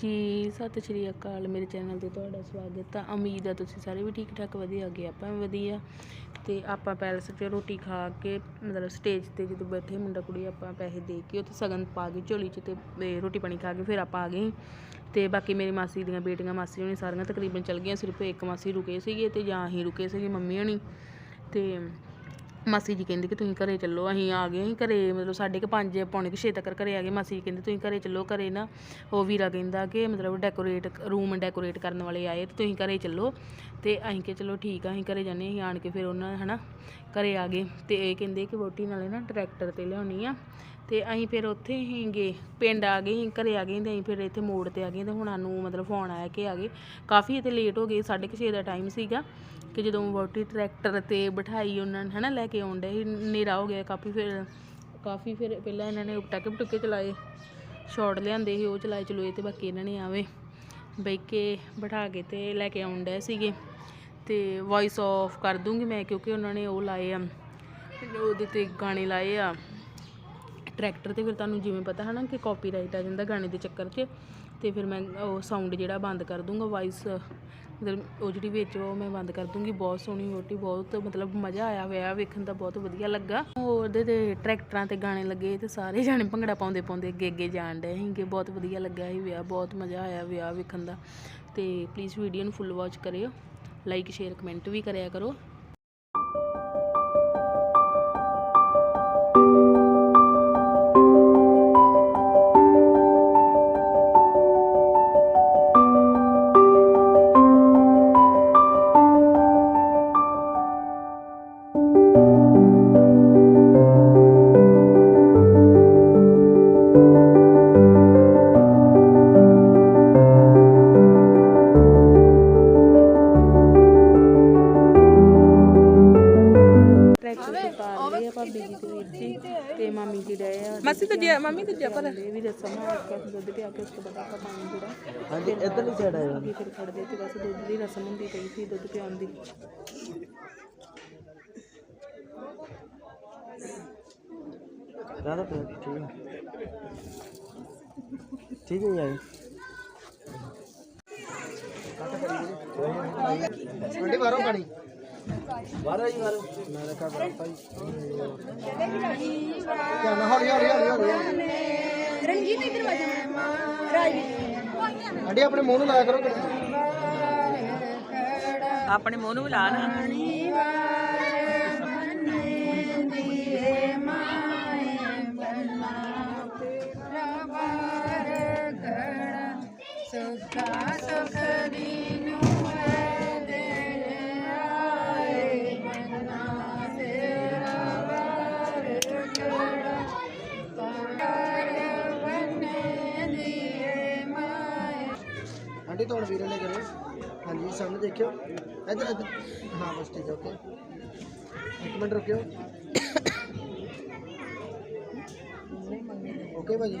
ਜੀ ਸਤਿ ਸ਼੍ਰੀ ਅਕਾਲ। ਮੇਰੇ ਚੈਨਲ ਤੇ ਤੁਹਾਡਾ ਸਵਾਗਤ ਆ। ਉਮੀਦ ਆ ਤੁਸੀਂ ਸਾਰੇ ਵੀ ਠੀਕ ਠਾਕ ਵਧੀਆ ਗਏ ਆਪਾਂ ਵੀ ਵਧੀਆ। ਤੇ ਆਪਾਂ ਪੈਲਸ 'ਚ ਰੋਟੀ ਖਾ ਕੇ, ਮਤਲਬ ਸਟੇਜ ਤੇ ਜਦੋਂ ਬੈਠੇ ਮੁੰਡਾ ਕੁੜੀ, ਆਪਾਂ ਪੈਸੇ ਦੇ ਕੇ ਉੱਥੇ ਸਗਨ ਪਾ ਕੇ ਝੋਲੀ 'ਚ ਤੇ ਰੋਟੀ ਪਾਣੀ ਖਾ ਕੇ ਫਿਰ ਆਪਾਂ ਆ ਗਏ। ਤੇ ਬਾਕੀ ਮੇਰੀ ਮਾਸੀ ਦੀਆਂ ਬੇਟੀਆਂ, ਮਾਸੀ ਹੋਣੀ ਸਾਰੀਆਂ ਤਕਰੀਬਨ ਚਲ ਗਈਆਂ, ਸਿਰਫ ਇੱਕ ਮਾਸੀ ਰੁਕੇ ਸੀਗੇ ਤੇ ਜਾਂ ਹੀ ਰੁਕੇ ਸੀਗੇ ਮੰਮੀ ਹੋਣੀ। ਤੇ ਮਾਸੀ ਜੀ ਕਹਿੰਦੇ ਕਿ ਤੁਸੀਂ ਘਰੇ ਚੱਲੋ, ਅਸੀਂ ਆ ਗਏ, ਅਸੀਂ ਘਰੇ ਮਤਲਬ ਸਾਢੇ ਕੁ ਪੰਜ, ਪੌਣੇ ਕੁ ਛੇ ਤੱਕ ਘਰੇ ਆ ਗਏ। ਮਾਸੀ ਜੀ ਕਹਿੰਦੇ ਤੁਸੀਂ ਘਰੇ ਚੱਲੋ, ਘਰੇ ਨਾ ਉਹ ਵੀਰਾ ਕਹਿੰਦਾ ਕਿ ਮਤਲਬ ਡੈਕੋਰੇਟ ਰੂਮ ਡੈਕੋਰੇਟ ਕਰਨ ਵਾਲੇ ਆਏ, ਤੇ ਤੁਸੀਂ ਘਰੇ ਚੱਲੋ। ਤੇ ਅਸੀਂ ਕਿ ਚਲੋ ਠੀਕ ਆ, ਅਸੀਂ ਘਰੇ ਜਾਂਦੇ ਅਸੀਂ ਆਣ ਕੇ ਫਿਰ ਉਹਨਾਂ, ਹਨਾ, ਘਰੇ ਆ ਗਏ। ਤੇ ਇਹ ਕਹਿੰਦੇ ਕਿ ਵੋਟੀ ਨਾਲੇ ਨਾ ਟਰੈਕਟਰ ਤੇ ਲਿਆਉਣੀ ਆ ਤੇ ਅਸੀਂ ਫਿਰ ਉੱਥੇ ਹੀ ਗਏ ਪਿੰਡ ਆ ਗਏ ਅਸੀਂ ਘਰੇ ਆ ਗਏ ਤੇ ਅਸੀਂ ਫਿਰ ਇੱਥੇ ਮੋੜ ਤੇ ਆ ਗਏ ਤੇ ਹੁਣ ਸਾਨੂੰ ਮਤਲਬ ਫੋਨ ਆਇਆ ਕਿ ਆ ਗਏ। ਕਾਫੀ ਇੱਥੇ ਲੇਟ ਹੋ ਗਏ, ਸਾਢੇ ਕੁ ਛੇ ਦਾ ਟਾਈਮ ਸੀਗਾ ਕਿ ਜਦੋਂ ਵੋਟੀ ਟਰੈਕਟਰ ਤੇ ਬਿਠਾਈ ਉਹਨਾਂ ਨੇ, ਹਨਾ, ਲੈ ਕੇ ਆਉਂਦੇ ਸੀ, ਹਨੇਰਾ ਹੋ ਗਿਆ ਕਾਫੀ ਫਿਰ ਕਾਫੀ ਫਿਰ ਪਹਿਲਾਂ ਇਹਨਾਂ ਨੇ ਪਟਾਕੇ ਪਟੂਕੇ ਚਲਾਏ ਸ਼ਾਟ ਲਿਆਂਦੇ ਸੀ, ਉਹ ਚਲਾਏ ਚਲੋਏ ਤੇ ਬਾਕੀ ਇਹਨਾਂ ਨੇ ਆਵੇ, ਬਈ ਕੇ ਬਿਠਾ ਕੇ ਤੇ ਲੈ ਕੇ ਆਉਂਦੇ ਸੀਗੇ। ਤੇ ਵੌਇਸ ਆਫ ਕਰ ਦੂੰਗੀ ਮੈਂ ਕਿਉਂਕਿ ਉਹਨਾਂ ਨੇ ਉਹ ਲਾਏ ਆ, ਉਹਦੇ ਤੇ ਗਾਣੇ ਲਾਏ ਆ। ਟਰੈਕਟਰ ਤੇ ਫਿਰ ਤੁਹਾਨੂੰ ਜਿਵੇਂ ਪਤਾ ਹੈ ਨਾ ਕਿ ਕਾਪੀਰਾਈਟ ਆ ਜਾਂਦਾ ਗਾਣੇ ਦੇ ਚੱਕਰ 'ਚ, ਤੇ ਫਿਰ ਮੈਂ ਉਹ ਸਾਊਂਡ ਜਿਹੜਾ ਬੰਦ ਕਰ ਦੂੰਗਾ ਵਾਇਸ ਮਤਲਬ ਉਹ ਜਿਹੜੀ ਵਿੱਚ ਉਹ ਮੈਂ ਬੰਦ ਕਰ ਦੂੰਗੀ, ਬਹੁਤ ਸੋਹਣੀ ਰੋਟੀ ਬਹੁਤ ਮਤਲਬ ਮਜ਼ਾ ਆਇਆ ਹੋਇਆ, ਵੇਖਣ ਦਾ ਬਹੁਤ ਵਧੀਆ ਲੱਗਾ। ਉਹਦੇ ਤੇ ਟਰੈਕਟਰਾਂ ਤੇ ਗਾਣੇ ਲੱਗੇ ਤੇ ਸਾਰੇ ਜਾਣੇ ਭੰਗੜਾ ਪਾਉਂਦੇ ਪਾਉਂਦੇ ਅੱਗੇ ਅੱਗੇ ਜਾਣ ਡਏ ਸੀਗੇ, ਬਹੁਤ ਵਧੀਆ ਲੱਗਾ ਸੀ ਵਿਆਹ, ਬਹੁਤ ਮਜ਼ਾ ਆਇਆ ਵਿਆਹ ਵੇਖਣ ਦਾ। ਤੇ ਪਲੀਜ਼ ਵੀਡੀਓ ਨੂੰ ਫੁੱਲ ਵਾਚ ਕਰਿਓ ਲਾਈਕ ਸ਼ੇਅਰ ਕਮੈਂਟ ਵੀ ਕਰਿਆ ਕਰੋ। ਤੇ ਮਾਮੀ ਜੀ ਰਹੇ ਆ ਮਾਸੀ ਤੇ ਜੇ ਮਾਮੀ ਤੇ ਜੇ ਪਰ ਇਹ ਵੀ ਰਸਮ ਆ ਆਪਾਂ ਦੁੱਧ ਪਿਆ ਕੇ ਉਸ ਤੋਂ ਬਾਅਦ ਆਪਾਂ ਪਾਣੀ ਜਿਹੜਾ ਹਾਂਜੀ ਇੱਧਰ ਨਹੀਂ ਸਾਈਡ ਆਇਆ। ਅੱਗੇ ਫਿਰ ਖੜਦੇ ਤੇ ਬਸ ਦੁੱਧ ਦੀ ਰਸਮ ਹੁੰਦੀ ਪਈ ਸੀ ਦੁੱਧ ਪਿਆਉਣ ਦੀ। ਰਾਧਾ ਪ੍ਰਿਆ ਠੀਕ ਹੈ ਠੀਕ ਹੈ ਯਾਰ ਆਂਟੀ ਬਾਹਰੋਂ ਪਾਣੀ। ਬਾਹਰੋਂ ਜੀ ਬਾਹਰੋਂ ਮੈਂ ਰੱਖਾ ਭਾਈ। ਧਿਆਨ ਨਾਲ ਹੌਲੀ ਹੌਲੀ ਹੌਲੀ ਹੌਲੀ। ਰਣਜੀਤ ਇਧਰ ਵਜਾ ਰਾਜਵੀਰ ਆਂਟੀ ਆਪਣੇ ਮੂੰਹ ਨੂੰ ਲਾਇਆ ਕਰੋ ਆਪਣੇ ਮੂੰਹ ਨੂੰ ਬੁਲਾ ਨਾ। ਸੁਖਾ ਹਾਂਜੀ ਸਾਹਮਣੇ ਦੇਖਿਓ। ਇੱਧਰ ਇੱਧਰ। ਹਾਂ ਬਸ ਠੀਕ ਹੈ ਓਕੇ। ਇੱਕ ਮਿੰਟ ਰੁਕਿਓ। ਓਕੇ ਭਾਜੀ।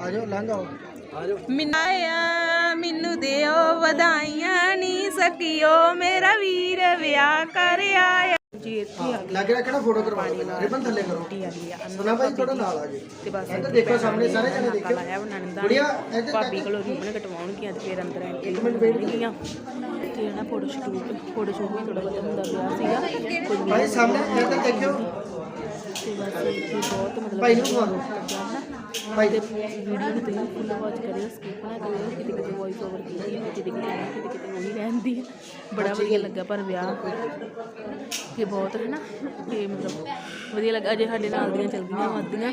ਆ ਜਾਓ ਲੰਘ ਆਓ। ਆ ਜਾਓ। ਮਿਨਾਇਆ ਮੈਨੂੰ ਦਿਓ ਵਧਾਈਆਂ ਨੀ ਸਕਿਓ। ਮੇਰਾ ਵੀਰ ਵਿਆਹ ਕਰ ਆਇਆ। ਜੀ ਇੱਥੇ ਆ ਲੱਗ ਰੱਖਣਾ ਫੋਟੋ ਕਰਵਾ ਲਓ ਪਹਿਲਾਂ ਰਿਬਨ ਥੱਲੇ ਕਰੋ। ਗਈ ਆ ਗਈ ਆ। ਸੁਣਾ ਭਾਈ ਥੋੜਾ ਨਾਲ ਆ ਜੀ ਤੇ ਬਸ ਇੱਧਰ ਦੇਖੋ ਸਾਹਮਣੇ ਸਾਰੇ ਜਣੇ ਦੇਖਿਓ। ਲਾਇਆ ਬਣਨ ਦਾ ਗੁੜੀਆ ਇੱਧਰ ਭਾਬੀ ਕੋਲੋਂ ਰੀਬਨ ਕਟਵਾਉਣਗੀਆਂ ਤੇ ਫਿਰ ਅੰਦਰ ਐਂਟਰੀ ਤੇ ਫੋਟੋ ਸ਼ੂਟ ਫੋਟੋ ਸ਼ੂਟ ਵੀ ਥੋੜਾ ਬਹੁਤਾ ਹੁੰਦਾ ਪਿਆ ਸੀਗਾ। ਕੁਝ ਭਾਈ ਸਾਹਮਣੇ ਇੱਧਰ ਦੇਖਿਓ। ਤੇ ਬਸ ਇੱਥੇ ਬਹੁਤ ਮਤਲਬ ਭਾਈ ਨੂੰ ਖਵਾ ਦਿਓ। ਭਾਈ। ਦੇ ਵੀਡੀਓ ਨੂੰ ਤੁਸੀਂ ਫੁੱਲ ਵਾਚ ਕਰਿਓ ਸਕਿਪ ਨਾ ਕਰਿਓ। ਕਿਤੇ ਕਿਤੇ ਵੌਇਸ ਓਵਰ ਕੀਤੀ ਹੈ ਕਿਤੇ ਕਿਤੇ ਨਹੀਂ, ਕਿਤੇ ਕਿਤੇ ਉਹੀ ਰਹਿੰਦੀ ਹੈ। ਬੜਾ ਵਧੀਆ ਲੱਗਾ ਪਰ ਵਿਆਹ। ਕਿ ਬਹੁਤ ਹੈ ਨਾ ਕਿ ਮਤਲਬ ਵਧੀਆ ਲੱਗਾ ਅਜੇ ਸਾਡੇ ਨਾਲ ਦੀਆਂ ਚਲਦੀਆਂ ਕਟਵਾਇਆ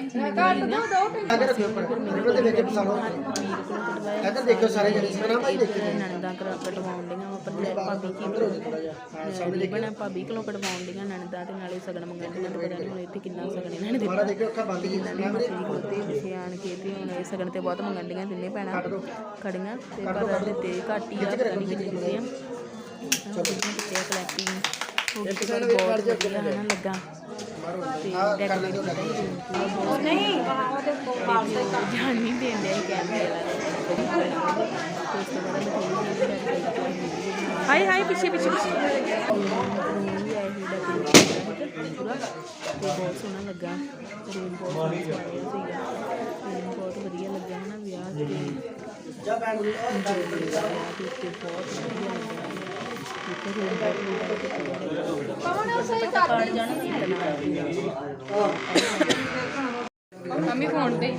ਇੱਧਰ ਦੇਖੋ ਸਾਰੇ ਜਣੇ ਸੁਣਾ ਭਾਈ ਦੇਖਿਓ ਨਣਦਾਂ ਕਟਵਾਉਣ ਡੀਆਂ ਵਾ ਪਰ ਭਾਬੀ ਕੀ ਰਿਬਨ ਭਾਬੀ ਕੋਲੋਂ ਕਟਵਾਉਣ ਡੀਆਂ ਨਣਦਾਂ ਤੇ ਨਾਲੇ ਸਗਨ ਮੰਗਣ ਡੀਆਂ ਤੇ ਪਤਾ ਨਹੀਂ ਹੁਣ ਇੱਥੇ ਕਿੰਨਾ ਸਗਨ ਇਹਨਾਂ ਨੇ ਦਿੱਤਾ। ਦੇਖਿਓ ਅੱਖਾਂ ਬੰਦ ਇਹਨਾਂ ਨੇ ਤੇ ਆਣ ਕੇ ਤੇ ਹੁਣ ਇਹ ਸਗਨ ਤੇ ਬਹੁਤ ਮੰਗਣ ਡੀਆਂ ਤਿੰਨੇ ਭੈਣਾਂ ਖੜੀਆਂ ਤੇ ਪਰ ਦਿੱਤੇ ਘੱਟ ਆ ਪਤਾ ਨਹੀਂ ਕਿੰਨੇ ਦਿੱਤੇ ਆ ਚੋਕੀਆਂ ਦਿੱਤੇ ਕਲੈਕਟਿੰਗ ਤੇ ਬਹੁਤ ਵਧੀਆ ਲੱਗਾ। ਤੇ ਡੈਕੋਰੇਟ ਕੀਤਾ ਨਹੀਂ ਤੇ ਹਾਈ ਹਾਈ ਪਿੱਛੇ ਪਿੱਛੇ ਪਿੱਛੇ ਰੂਮ ਵੀ ਆਇਆ ਸੀ ਡੈਕੋਰੇਟ ਪੂਰਾ ਤੇ ਬਹੁਤ ਸੋਹਣਾ ਲੱਗਾ। ਰੂਮ ਬਹੁਤ ਸੋਹਣਾ ਸਵਾਇਆ ਸੀਗਾ। ਤੇ ਬਹੁਤ ਵਧੀਆ ਲੱਗਾ ਹਨਾ ਵਿਆਹ ਤੇ। ਜਾ ਬੈਂਡ ਨੂੰ ਉਹ ਬੈਂਡ ਨੂੰ ਜਾ ਤੇ ਬਹੁਤ ਵਧੀਆ ਲੱਗਦਾ ਇੱਥੇ ਉਹ ਸਹੀ ਕਰ ਮੰਮੀ ਫੋਨ ਤੇ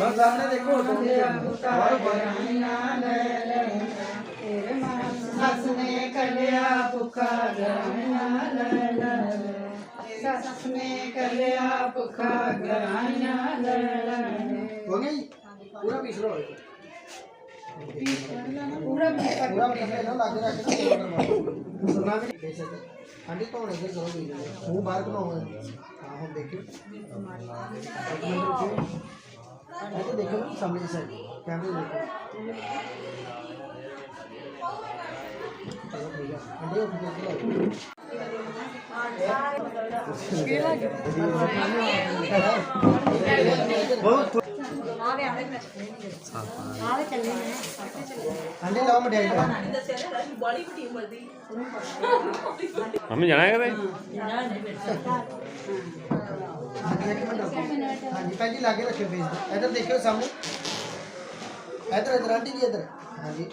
ਬਸ ਸਾਹਮਣੇ ਦੇਖੋ ਬਾਹਰ ਸੱਸ ਨੇ ਕੱਲਿਆ ਭੁੱਖਾ ਗਰਾਈਆਂ ਲੈ ਲੈ ਸੱਸ ਨੇ ਕੱਲਿਆ ਭੁੱਖਾ ਗਰਾਈਆਂ ਲੈ ਲੈ ਹੋ ਗਿਆ ਜੀ ਪੂਰਾ ਪੀਸ ਲਓ ਪੂਰਾ ਵੀ ਪੂਰਾ ਪੀਸ ਲੈ ਲਓ ਲੱਗ ਰੱਖ ਕੇ ਸੁਣਾ ਵੀ ਦੇ ਸਕਦੇ ਹਾਂਜੀ ਧੋਣੇ ਦੇ ਕਰੋ ਵੀ ਮੂੰਹ ਬਾਹਰ ਬਣਾਓ ਹਾਂ ਹੁਣ ਦੇਖਿਓ ਇੱਕ ਮਿੰਟ ਰੁਕਿਓ ਇਹ ਤਾਂ ਦੇਖੋ ਨਾ ਸਾਹਮਣੇ ਦੀ ਸਾਈਡ ਕੈਮਰੇ ਦੇਖੋ ਚਲੋ ਠੀਕ ਹੈ ਅੰਡੇ ਲਾਓ ਦਾ। ਮੰਮੀ ਜਾਣਾ ਹੈ ਕਦੇ ਹਾਂਜੀ ਇੱਕ ਮਿੰਟ ਰੁਕੋ। ਹਾਂਜੀ ਭੈਣ ਜੀ ਲਾਗੇ ਰੱਖਿਓ ਫੇਸ ਤੇ। ਇੱਧਰ ਦੇਖਿਓ ਸਾਹਮਣੇ। ਇੱਧਰ ਇੱਧਰ ਆਂਟੀ ਜੀ ਇੱਧਰ। ਹਾਂਜੀ।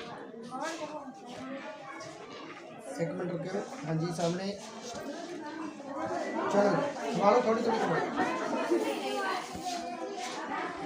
ਇੱਕ ਮਿੰਟ ਰੁਕਿਓ ਹਾਂਜੀ ਸਾਹਮਣੇ। ਚਲੋ ਸੰਭਾਲੋ ਥੋੜੀ ਥੋੜੀ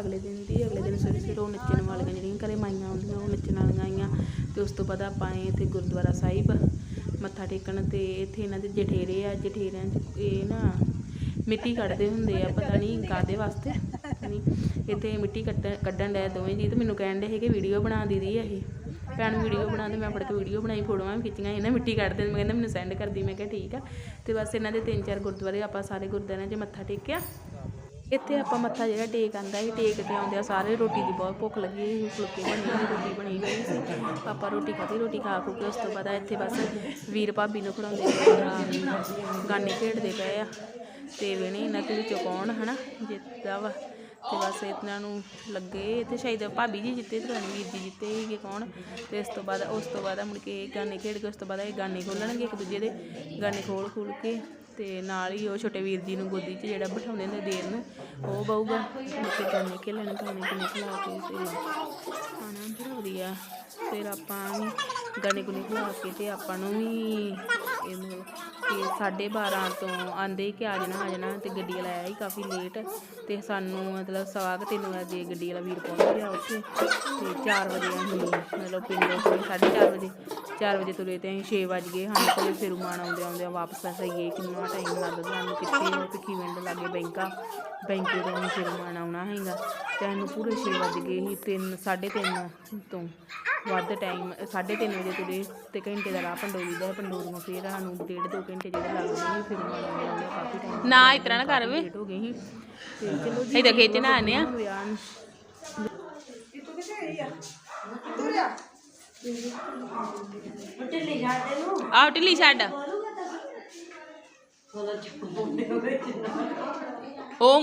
ਅਗਲੇ ਦਿਨ ਦੀ, ਅਗਲੇ ਦਿਨ ਸਵੇਰੇ ਸਵੇਰੇ ਉਹ ਨੱਚਣ ਵਾਲੀਆਂ ਜਿਹੜੀਆਂ ਘਰੇ ਮਾਈਆਂ ਆਉਂਦੀਆਂ ਉਹ ਨੱਚਣ ਵਾਲੀਆਂ ਆਈਆਂ। ਤੇ ਉਸ ਤੋਂ ਬਾਅਦ ਆਪਾਂ ਆਏ ਇੱਥੇ ਗੁਰਦੁਆਰਾ ਸਾਹਿਬ। ਮੱਥਾ ਟੇਕਣ ਤੇ ਇੱਥੇ ਇਹਨਾਂ ਦੇ ਜਠੇਰੇ ਆ, ਜਠੇਰਿਆਂ 'ਚ ਇਹ ਨਾ ਮਿੱਟੀ ਕੱਢਦੇ ਹੁੰਦੇ ਆ, ਪਤਾ ਨਹੀਂ ਕਾਦੇ ਵਾਸਤੇ ਨਹੀਂ ਇੱਥੇ ਮਿੱਟੀ ਕੱਢ ਕੱਢਣ ਡਿਆ ਦੋਵੇਂ ਜੀ ਤੇ ਮੈਨੂੰ ਕਹਿਣ ਦੇ ਹੈਗੇ ਵੀਡੀਓ ਬਣਾ ਦੀਦੀ ਇਹ। ਭੈਣ ਵੀਡੀਓ ਬਣਾ ਦੇ ਮੈਂ ਫੜ ਕੇ ਵੀਡੀਓ ਬਣਾਈ, ਫੋਟੋਆਂ ਵੀ ਖਿੱਚੀਆਂ ਇਹਨਾਂ ਮਿੱਟੀ ਕੱਢਦੇ ਮੈਂ ਕਹਿੰਦਾ ਮੈਨੂੰ ਸੈਂਡ ਕਰਦੀ ਮੈਂ ਕਿਹਾ ਠੀਕ ਆ। ਤੇ ਬਸ ਇਹਨਾਂ ਦੇ ਤਿੰਨ ਚਾਰ ਗੁਰਦੁਆਰੇ ਆਪਾਂ ਸਾਰੇ ਗੁਰਦੁਆਰਿਆਂ 'ਚ ਮੱਥਾ ਟੇਕਿਆ। ਇੱਥੇ ਆਪਾਂ ਮੱਥਾ ਜਿਹੜਾ ਟੇਕ ਆਂਦਾ ਸੀ ਟੇਕ ਤੇ ਆਉਂਦੇ ਆ ਸਾਰੇ ਰੋਟੀ ਦੀ ਬਹੁਤ ਭੁੱਖ ਲੱਗੀ ਸੀ ਫੁਲਕੇ ਬਣੇ ਸੀ ਰੋਟੀ ਬਣੀ ਗਈ ਸੀ। ਆਪਾਂ ਰੋਟੀ ਖਾਧੀ ਰੋਟੀ ਖਾ ਖੂ ਕੇ ਉਸ ਤੋਂ ਬਾਅਦ ਇੱਥੇ ਬਸ ਵੀਰ ਭਾਬੀ ਨੂੰ ਖੜਾਉਂਦੇ ਪਏ ਆ, ਗਾਨੇ ਖੇਡਦੇ ਪਏ ਆ। ਤੇ ਵੇਣੇ ਇਹਨਾਂ ਦੇ ਵਿੱਚੋਂ ਕੌਣ ਹਨਾ? ਜਿੱਤਦਾ ਵਾ। ਤੇ ਬਸ ਇਹਨਾਂ ਨੂੰ ਲੱਗੇ। ਤੇ ਸ਼ਾਇਦ ਭਾਬੀ ਜੀ ਜਿੱਤੇ ਤੇ ਰਣਵੀਰ ਜੀ ਜਿੱਤੇ ਸੀਗੇ ਕੌਣ? ਤੇ ਇਸ ਤੋਂ ਬਾਅਦ ਉਸ ਤੋਂ ਬਾਅਦ ਮੁੜ ਕੇ ਗਾਨੇ ਖੇਡ ਕੇ ਉਸ ਤੋਂ ਬਾਅਦ ਇਹ ਗਾਨੇ ਖੋਲਣਗੇ ਇੱਕ ਦੂਜੇ ਦੇ। ਗਾਨੇ ਖੋਲ ਖੋਲ ਕੇ ਤੇ ਨਾਲ ਹੀ ਉਹ ਛੋਟੇ ਵੀਰ ਜੀ ਨੂੰ ਗੋਦੀ 'ਚ ਜਿਹੜਾ ਬਿਠਾਉਂਦੇ ਹੁੰਦੇ ਦੇਰ ਨੂੰ, ਉਹ ਬਹੂਗਾ। ਤੇ ਗਾਨੇ ਖੇਲਣ ਗਾਣੇ ਗੁਣੇ ਖਿਲਾ ਕੇ ਤੇ ਖਾਣਾ ਬੜਾ ਵਧੀਆ। ਫਿਰ ਆਪਾਂ ਵੀ ਗਾਣੇ ਗੁਣੇ ਖਿਲਾ ਕੇ ਤੇ ਆਪਾਂ ਨੂੰ ਵੀ ਇਹਨੂੰ ਕਿ 12:30 ਤੋਂ ਆਂਦੇ ਕਿ ਆ ਜਾਣਾ ਆ ਜਾਣਾ ਤੇ ਗੱਡੀ ਵਾਲਾ ਆਇਆ ਹੀ ਕਾਫੀ ਲੇਟ ਤੇ ਸਾਨੂੰ ਮਤਲਬ ਸਵਾ ਕੁ ਤਿੰਨ ਵਜੇ ਗੱਡੀ ਵਾਲਾ ਵੀਰ ਪਹੁੰਚ ਗਿਆ ਉੱਥੇ ਤੇ 4 ਵਜੇ ਅਸੀਂ ਮਤਲਬ ਪਿੰਡੋਂ ਤੋਂ 4:30 ਵਜੇ 4 ਵਜੇ ਤੁਰੇ ਤੇ ਅਸੀਂ 6 ਵਜ ਗਏ, ਸਾਨੂੰ ਕੋਲੇ ਫਿਰ ਮਾਨ ਆਉਂਦੇ ਆਉਂਦੇ ਵਾਪਸ ਆਈਏ ਕਿੰਨਾ ਟਾਈਮ ਲੱਗਦਾ ਸਾਨੂੰ ਕਿੱਥੇ ਉਹ ਭਿੱਖੀ ਵਿੰਡ ਲਾਗੇ ਬੈਂਕਾਂ, ਬੈਂਕੇ ਤੋਂ ਅਸੀਂ ਫਿਰ ਮਾਨ ਆਉਣਾ ਹੈਗਾ ਤੇ ਸਾਨੂੰ ਪੂਰੇ 6 ਵਜ ਗਏ ਸੀ 3 3:30 ਤੋਂ। ਵੱਧ ਟਾਈਮ 3:30 ਵਜੇ ਤੁਰੇ ਤੇ ਘੰਟੇ ਦਾ ਰਾਹ ਪੰਡੋਰੀ ਦਾ ਪੰਡੋਰੀਆਂ ਫਿਰ ਸਾਨੂੰ ਡੇਢ ਦੋ ਘੰਟੇ ਜਿਹੜੇ ਲੱਗ ਗਏ ਫਿਰ ਆਉਂਦੇ ਕਾਫੀ ਟਾਈਮ ਨਾ ਇਤਰਾ ਨਾ ਕਰ ਵੇ। ਹੋ ਗਈ ਸੀ। ਤੇ ਚਲੋ ਜੀ ਇਹਦਾ ਖੇਚਣਾ ਆਨੇ ਆ? ਵਿਆਹ ਨੂੰ ਆਹ ਢਿੱਲੀ ਛੱਡ। ਉਹ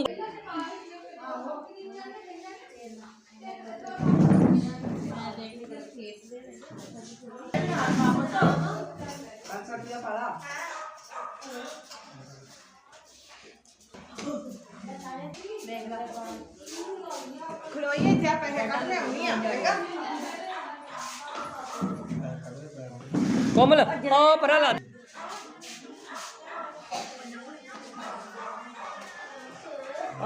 ਖਲੋਈਏ ਤੇ ਪੈਸੇ ਕੱਢ ਲਿਆਉਣੀ ਆ ਚੰਗਾ ਕੋਮਲ ਉਹ ਪਰਾਂ ਲਾ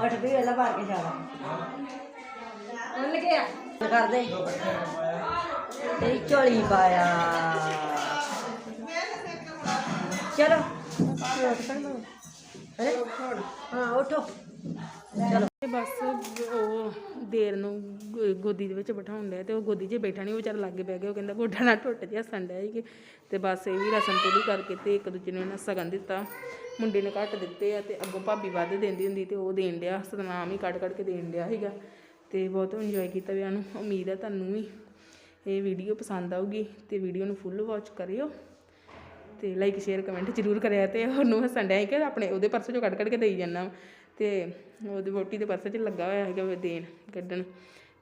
ਅੱਠ ਵੀ ਵੇਲਾ ਭਰ ਕੇ ਜਾਣਾ। ਭੁੱਲ ਗਿਆ। ਕਰ ਦੇ। ਤੇਰੀ ਝੋਲੀ ਪਾਇਆ। ਚਲੋ। ਹੈਂ? ਹਾਂ, ਉਠੋ। ਤੇ ਬਸ ਉਹ ਦੇਰ ਨੂੰ ਗੋ- ਗੋਦੀ ਦੇ ਵਿੱਚ ਬਿਠਾਉਣ ਡਿਆ ਤੇ ਉਹ ਗੋਦੀ 'ਚ ਬੈਠਾ ਨਹੀਂ ਉਹ ਵਿਚਾਰਾ ਲਾਗੇ ਬਹਿ ਗਿਆ, ਉਹ ਕਹਿੰਦਾ ਗੋਡਾ ਨਾ ਟੁੱਟ ਜਿਹਾ ਹੱਸਣ ਡਿਆ ਸੀ ਕਿ ਤੇ ਬਸ ਇਹ ਵੀ ਰਸਮ ਪੂਰੀ ਕਰਕੇ ਤੇ ਇੱਕ ਦੂਜੇ ਨੂੰ ਇਹਨਾਂ ਸਗਨ ਦਿੱਤਾ। ਮੁੰਡੇ ਨੇ ਘੱਟ ਦਿੱਤੇ ਆ ਤੇ ਅੱਗੋਂ ਭਾਬੀ ਵੱਧ ਦਿੰਦੀ ਹੁੰਦੀ ਤੇ ਉਹ ਦੇਣ ਡਿਆ, ਸਤਨਾਮ ਹੀ ਕੱਢ ਕੱਢ ਕੇ ਦੇਣ ਡਿਆ ਸੀਗਾ ਤੇ ਬਹੁਤ ਇੰਜੋਏ ਕੀਤਾ ਵਿਆਹ ਨੂੰ ਉਮੀਦ ਹੈ ਤੁਹਾਨੂੰ ਵੀ। ਇਹ ਵੀਡੀਓ ਪਸੰਦ ਆਊਗੀ ਤੇ ਵੀਡੀਓ ਨੂੰ ਫੁੱਲ ਵਾਚ ਕਰਿਓ ਤੇ ਲਾਈਕ ਸ਼ੇਅਰ ਕਮੈਂਟ ਜ਼ਰੂਰ ਕਰਿਆ ਤੇ ਉਹਨੂੰ ਹੱਸਣ ਡਿਆ ਕਿ ਆਪਣੇ ਉਹਦੇ ਪਰਸ ਚੋਂ ਕੱਢ ਕੱਢ ਕੇ ਦੇਈ ਜਾਂਦਾ ਵਾ। ਤੇ ਉਹਦੀ ਵੋਟੀ ਦੇ ਪਰਸ 'ਚ ਲੱਗਾ ਹੋਇਆ ਹੈਗਾ ਦੇਣ, ਕੱਢਣ।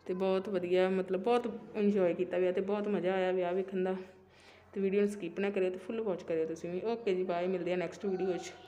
ਤੇ ਬਹੁਤ ਵਧੀਆ, ਮਤਲਬ ਬਹੁਤ ਇੰਜੋਏ ਕੀਤਾ ਵਿਆਹ ਤੇ, ਬਹੁਤ ਮਜ਼ਾ ਆਇਆ ਵਿਆਹ ਵੇਖਣ ਦਾ। ਤੇ ਵੀਡੀਓ ਨੂੰ ਸਕਿਪ ਨਾ ਕਰਿਓ ਤੇ ਫੁੱਲ ਵਾਚ ਕਰਿਓ ਤੁਸੀਂ ਵੀ। ਓਕੇ ਜੀ ਬਾਏ ਮਿਲਦੇ ਆ ਨੈਕਸਟ ਵੀਡੀਓ 'ਚ।